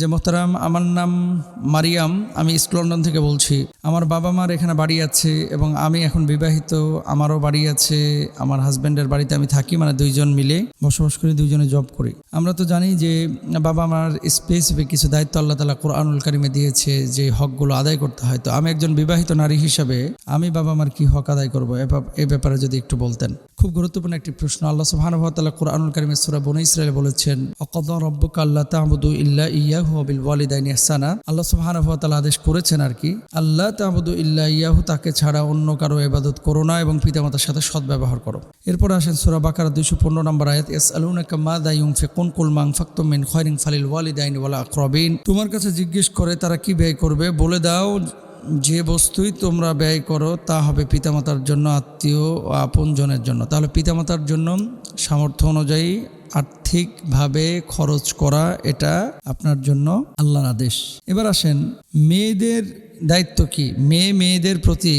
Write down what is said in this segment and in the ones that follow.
যে মোহতারাম, আমার নাম মারিয়াম, আমি ইস্ট লন্ডন থেকে বলছি। আমার বাবা মার এখানে বাড়ি আছে এবং আমি এখন বিবাহিত, আমারও বাড়ি আছে, আমার হাজব্যান্ডের বাড়িতে আমি থাকি মানে দুইজন মিলে বসবাস করি, দুইজনে জব করি। আমরা তো জানি যে বাবা মার স্পেসিফিক কিছু দায়িত্ব আল্লাহ তালা কোরআনুল কারিমে দিয়েছে যে হকগুলো আদায় করতে হয়। তো আমি একজন বিবাহিত নারী হিসাবে আমি বাবা মার কি হক আদায় করব, এ ব্যাপারে যদি একটু বলতেন। খুব গুরুত্বপূর্ণ একটি প্রশ্ন। আল্লাহ সুবহানাহু কোরআনুল কারিমের সূরা বনী ইসরায়েল বলেছেন, অকদা রব্বুকা আল্লাহ তা'বুদু ইল্লা ইয়াহু ওয়ালিদাইনি ইহসানা। আল্লাহ ওয়া আদেশ করেছেন আর কি আল্লাহ তা'বুদু ইল্লা ইয়াহু, তাকে ছাড়া অন্য কারও এবাদত করো না এবং পিতামাতার সাথে সদ্ব্যবহার করো। এরপর আসেন সুরা বাকার দুইশো পনেরো নম্বর আয়াত, ইয়াসআলুনাকা মাযা কোন কুল মাং আনফাকতুম মিন খায়রিন ফালিল ওয়ালিদাইনি ওয়াল আকরাবিন। তোমার কাছে জিজ্ঞেস করে তারা কি ব্যয় করবে, বলে দাও যে বস্তুই তোমরা ব্যয় করো, তা হবে পিতামাতার জন্য আত্মীয় ও আপনজনের জন্য। তাহলে পিতামাতার জন্য সামর্থ্য অনুযায়ী আর্থিকভাবে খরচ করা এটা আপনার জন্য আল্লাহর আদেশ। এবার আসেন, মেয়েদের দায়িত্ব কি? মেয়ে মেয়েদের প্রতি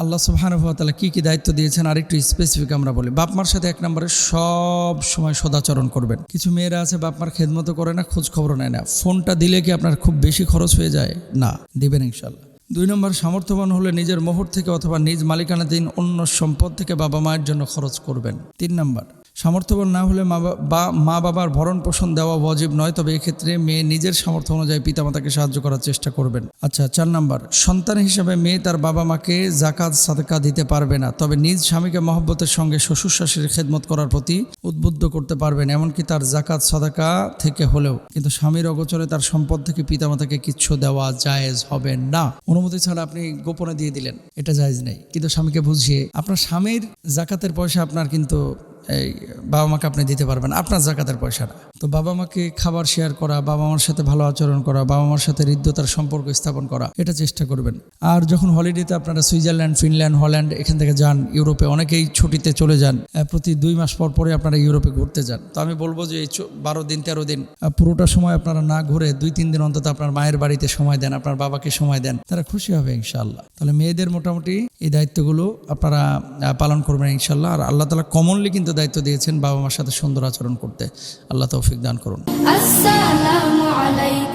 আল্লাহ সুবাহানুভাতালা কি কি দায়িত্ব দিয়েছেন আরেকটু স্পেসিফিক আমরা বলি। বাপমার সাথে এক নম্বরে সব সময় সদাচরণ করবেন। কিছু মেয়েরা আছে, বাপমার খেদমত করে না খোঁজ খবর নেয় না। ফোনটা দিলে কি আপনার খুব বেশি খরচ হয়ে যায়? না, দিবেন ইনশাল্লাহ দুই নম্বর, সামর্থ্যবান হলে নিজের মোহর থেকে অথবা নিজ মালিকানাধীন অন্য সম্পদ থেকে বাবা মায়ের জন্য খরচ করবেন। তিন নম্বর, সামর্থ্যবান না হলে মা বা- মা বাবার ভরণ পোষণ দেওয়া ওয়াজিব নয়, তবে এক্ষেত্রে মেয়ে নিজের সামর্থ্য অনুযায়ী পিতামাতাকে সাহায্য করার চেষ্টা করবেন। আচ্ছা চার নম্বর, সন্তান হিসেবে মেয়ে তার বাবা মাকে জাকাত, সাদকা দিতে পারবে না, তবে নিজ স্বামীকে মহব্বতের সঙ্গে শ্বশুর শাশুড়ির খেদমত করার প্রতি উদ্বুদ্ধ করতে পারবেন, এমনকি তার জাকাত, সাদাকা থেকে হলেও। কিন্তু স্বামীর অগোচরে তার সম্পদ থেকে পিতামাতাকে কিচ্ছু দেওয়া জায়েজ হবে না। অনুমতি ছাড়া আপনি গোপনে দিয়ে দিলেন। এটা জায়জ নেই। কিন্তু স্বামীকে বুঝিয়ে, আপনার স্বামীর জাকাতের পয়সা আপনার কিন্তু এই বাবা মাকে আপনি দিতে পারবেন, আপনার জাকাতের পয়সাটা। তো বাবা মাকে খাবার শেয়ার করা, বাবা মার সাথে ভালো আচরণ করা, বাবা মার সাথে হৃদ্যতার সম্পর্ক স্থাপন করা, এটা চেষ্টা করবেন। আর যখন হলিডেতে আপনারা সুইজারল্যান্ড, ফিনল্যান্ড, হল্যান্ড এখান থেকে যান, ইউরোপে অনেকেই ছুটিতে চলে যান প্রতি দুই মাস পর পরে আপনারা ইউরোপে ঘুরতে যান। তো আমি বলব যে এই বারো দিন, তেরো দিন পুরোটা সময় আপনারা না ঘুরে দুই, তিন দিন অন্তত আপনার মায়ের বাড়িতে সময় দেন, আপনার বাবাকে সময় দেন, তারা খুশি হবে ইনশাআল্লাহ। তাহলে মেয়েদের মোটামুটি এই দায়িত্বগুলো আপনারা পালন করবেন ইনশাল্লাহ আর আল্লাহ তালা কমনলি কিন্তু দায়িত্ব দিয়েছেন বাবা মার সাথে সুন্দর আচরণ করতে। আল্লাহ তৌফিক দান করুন। আসসালামু আলাইকুম।